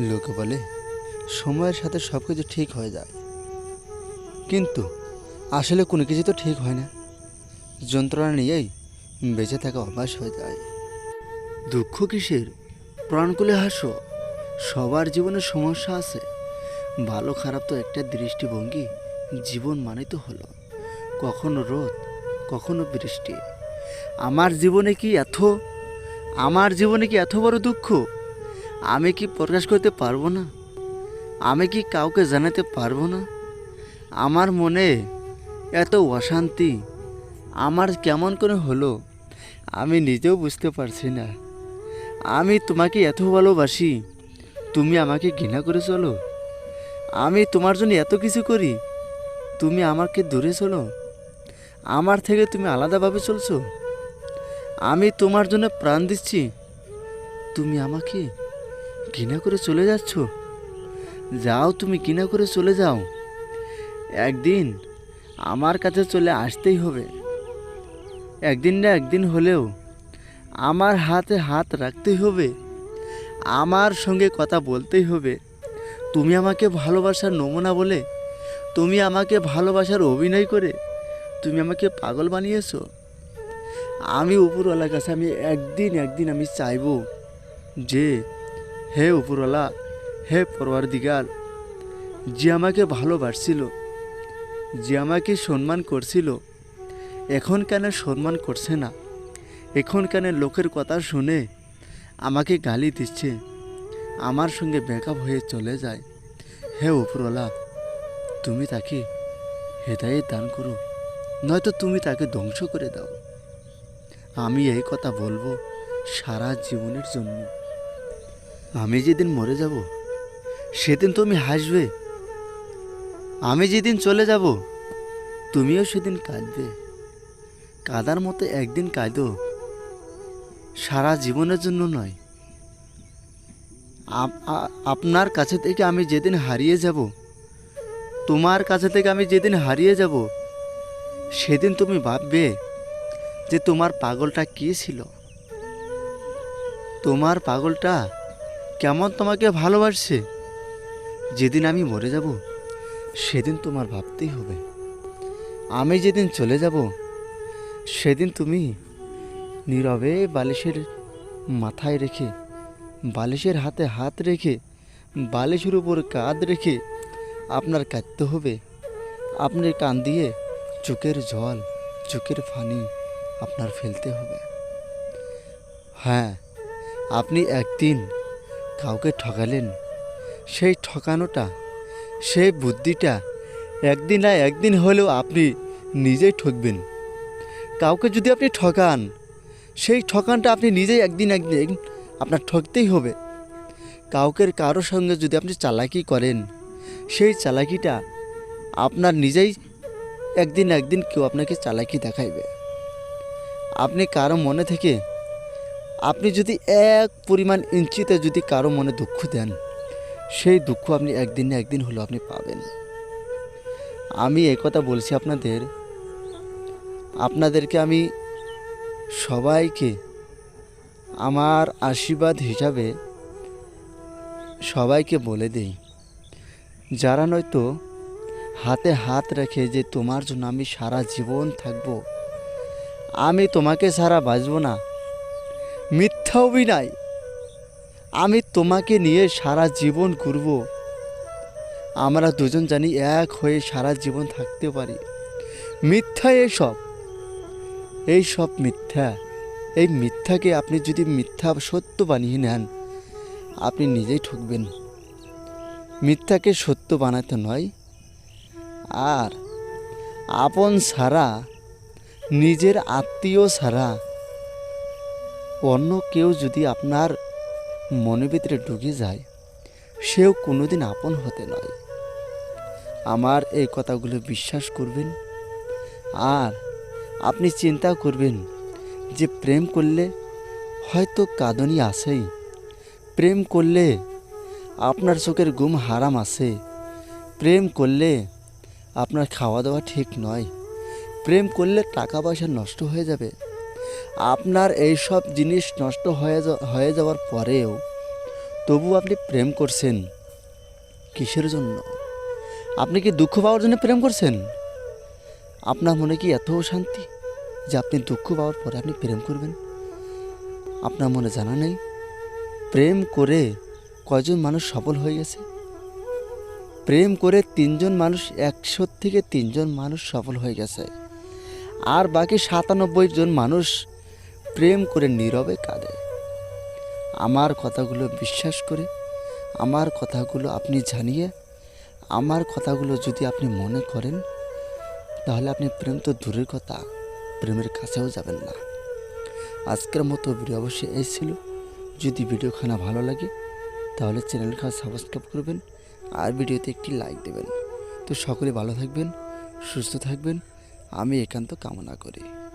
লোকে বলে, সময়ের সাথে সব কিছু ঠিক হয়ে যায়। কিন্তু আসলে কোনো কিছু তো ঠিক হয় না। যন্ত্রণা নিয়েই বেঁচে থাকা অভ্যাস হয়ে যায়। দুঃখ কিসের? প্রাণকুলে হাসো। সবার জীবনে সমস্যা আছে। ভালো খারাপ তো একটা দৃষ্টিভঙ্গি। জীবন মানে তো হলো। কখনো রোদ, কখনো বৃষ্টি। আমার জীবনে কি এত, আমার জীবনে কি এত বড় দুঃখ? আমি কি প্রকাশ করতে পারব না? আমি কি কাউকে জানাতে পারব না? আমার মনে এত অশান্তি। আমার কেমন করে হলো? আমি নিজেও বুঝতে পারছি না। আমি তোমাকে এত ভালোবাসি। তুমি আমাকে ঘৃণা করে চলো। আমি তোমার জন্য এত কিছু করি। তুমি আমাকে দূরে চলো। আমার থেকে তুমি আলাদাভাবে চলছো। আমি তোমার জন্য প্রাণ দিচ্ছি। তুমি আমাকে ঘৃণা করে চলে যাচ্ছ? যাও তুমি, ঘৃণা করে চলে যাও। একদিন আমার কাছে চলে আসতেই হবে। একদিন না একদিন হলেও আমার হাতে হাত রাখতেই হবে। আমার সঙ্গে কথা বলতেই হবে। তুমি আমাকে ভালোবাসার নমুনা বলে, তুমি আমাকে ভালোবাসার অভিনয় করে, তুমি আমাকে পাগল বানিয়েছো। আমি উপরওয়ালার কাছে আমি একদিন একদিন আমি চাইব যে হে উপরওয়ালা, হে পরওয়ার দিগার যে আমাকে ভালোবাসছিল, যে আমাকে সম্মান করছিল, এখন কেন সম্মান করছে না? এখন কেন লোকের কথা শুনে আমাকে গালি দিচ্ছে? আমার সঙ্গে ব্যাকআপ হয়ে চলে যায়। হে উপরওয়ালা, তুমি তাকে হেদায়ে দান করো, নয়তো তুমি তাকে ধ্বংস করে দাও। আমি এই কথা বলব সারা জীবনের জন্য। আমি যেদিন মরে যাব, সেদিন তুমি হাসবে। আমি যেদিন চলে যাব, তুমিও সেদিন কাঁদবে। কাদার মতো একদিন কাঁদো, সারা জীবনের জন্য নয়। আপ- আপনার কাছে থেকে আমি যেদিন হারিয়ে যাব, তোমার কাছে থেকে আমি যেদিন হারিয়ে যাব, সেদিন তুমি ভাববে যে তোমার পাগলটা কী ছিল? তোমার পাগলটা কেমন তোমাকে ভালোবাসছে? যেদিন আমি মরে যাব, সেদিন তোমার ভাবতেই হবে। আমি যেদিন চলে যাব, সেদিন তুমি নীরবে বালিশের মাথায় রেখে, বালিশের হাতে হাত রেখে, বালিশের উপর কাঁধ রেখে আপনার কাঁদতে হবে। আপনার কান দিয়ে চোখের জল, চোখের ফানি আপনার ফেলতে হবে। হ্যাঁ আপনি একদিন কাউকে ঠকালেন? সেই ঠকানোটা, সেই বুদ্ধিটা একদিন না একদিন হলেও আপনি নিজেই ঠকবেন। কাউকে যদি আপনি ঠকান, সেই ঠকানটা আপনি নিজেই একদিন একদিন আপনার ঠকতেই হবে। কাউকে কারোর সঙ্গে যদি আপনি চালাকি করেন, সেই চালাকিটা আপনার নিজেই একদিন একদিন কেউ আপনাকে চালাকি দেখাইবে। আপনি কারও মনে থেকে আপনি যদি এক পরিমাণ ইঞ্চিতে যদি কারও মনে দুঃখ দেন, সেই দুঃখ আপনি একদিন না একদিন হলেও আপনি পাবেন। আমি এই কথা বলছি আপনাদের, আপনাদেরকে আমি সবাইকে আমার আশীর্বাদ হিসাবে সবাইকে বলে দেই, যারা নয়তো হাতে হাত রেখে যে তোমার জন্য আমি সারা জীবন থাকব, আমি তোমাকে সারা বাঁচব না মিথ্যা অভিনয়। আমি তোমাকে নিয়ে সারা জীবন ঘুরব। আমরা দুজন জানি এক হয়ে সারা জীবন থাকতে পারি। মিথ্যা এসব। এই সব মিথ্যা। এই মিথ্যাকে আপনি যদি মিথ্যা সত্য বানিয়ে নেন, আপনি নিজেই ঠকবেন। মিথ্যাকে সত্য বানাতে নয়, আর আপন ছাড়া নিজের আত্মীয় ছাড়া অন্য কেউ যদি আপনার মনের ভিতরে ঢুকে যায়, সেও কোনোদিন আপন হতে নয়। আমার এই কথাগুলো বিশ্বাস করবেন আর আপনি চিন্তা করবেন যে প্রেম করলে হয়তো কাঁদনি আসেই প্রেম করলে আপনার চোখের ঘুম হারাম আছে। প্রেম করলে আপনার খাওয়া দাওয়া ঠিক নয়। প্রেম করলে টাকা পয়সা নষ্ট হয়ে যাবে। আপনার এই সব জিনিস নষ্ট হয়ে হয়ে যাওয়ার পরেও তবু আপনি প্রেম করছেন কিসের জন্য? আপনি কি দুঃখ পাওয়ার জন্য প্রেম করছেন? আপনার মনে কি এত শান্তি যে আপনি দুঃখ পাওয়ার পরে আপনি প্রেম করবেন? আপনার মনে জানা নেই, প্রেম করে কয়জন মানুষ সফল হয়ে গেছে? প্রেম করে তিনজন মানুষ, একশো থেকে তিনজন মানুষ সফল হয়ে গেছে। আর বাকি সাতানব্বই জন মানুষ প্রেম করে নীরবে কাঁদে। আমার কথাগুলো বিশ্বাস করে, আমার কথাগুলো আপনি জানিয়ে, আমার কথাগুলো যদি আপনি মনে করেন, তাহলে আপনি প্রেম তো দূরের কথা, প্রেমের কাছেও যাবেন না। আজকের মতো ভিডিও অবশ্যই এই ছিল। যদি ভিডিওখানা ভালো লাগে, তাহলে চ্যানেলখানা সাবস্ক্রাইব করবেন আর ভিডিওতে একটি লাইক দেবেন। তো সকলে ভালো থাকবেন, সুস্থ থাকবেন আমি একান্ত কামনা করি।